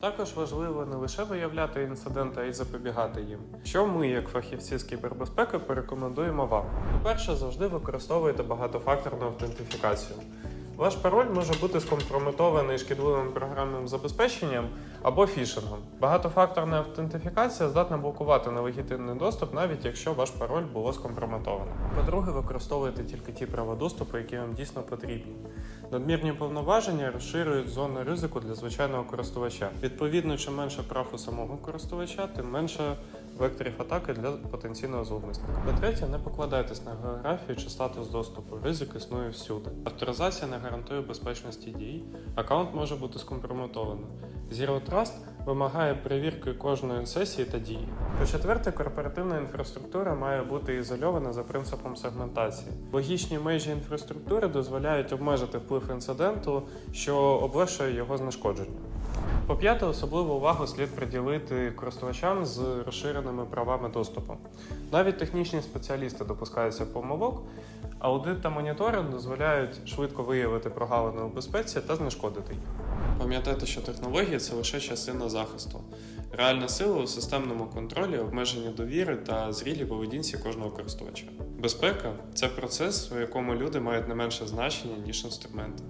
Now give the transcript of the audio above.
Також важливо не лише виявляти інциденти, а й запобігати їм. Що ми, як фахівці з кібербезпеки, порекомендуємо вам. По-перше, завжди використовуйте багатофакторну автентифікацію. Ваш пароль може бути скомпрометований шкідливим програмним забезпеченням або фішингом. Багатофакторна автентифікація здатна блокувати нелегітимний доступ, навіть якщо ваш пароль було скомпрометовано. По-друге, використовуйте тільки ті права доступу, які вам дійсно потрібні. Надмірні повноваження розширюють зону ризику для звичайного користувача. Відповідно, чим менше прав у самого користувача, тим менше векторів атаки для потенційного зловмисника. По-третє, не покладайтесь на географію чи статус доступу. Ризик існує всюди. Авторизація не гарантує безпечності дій. Аккаунт може бути скомпрометовано. Zero Trust вимагає перевірки кожної сесії та дії. По-четверте, корпоративна інфраструктура має бути ізольована за принципом сегментації. Логічні межі інфраструктури дозволяють обмежити вплив інциденту, що облегшує його знешкодження. По п'яте, особливу увагу слід приділити користувачам з розширеними правами доступу. Навіть технічні спеціалісти допускаються помилок, аудит та моніторинг дозволяють швидко виявити прогалини у безпеці та знешкодити їх. Пам'ятайте, що технології це лише частина захисту. Реальна сила у системному контролі, обмеженні довіри та зрілій поведінці кожного користувача. Безпека це процес, у якому люди мають не менше значення, ніж інструменти.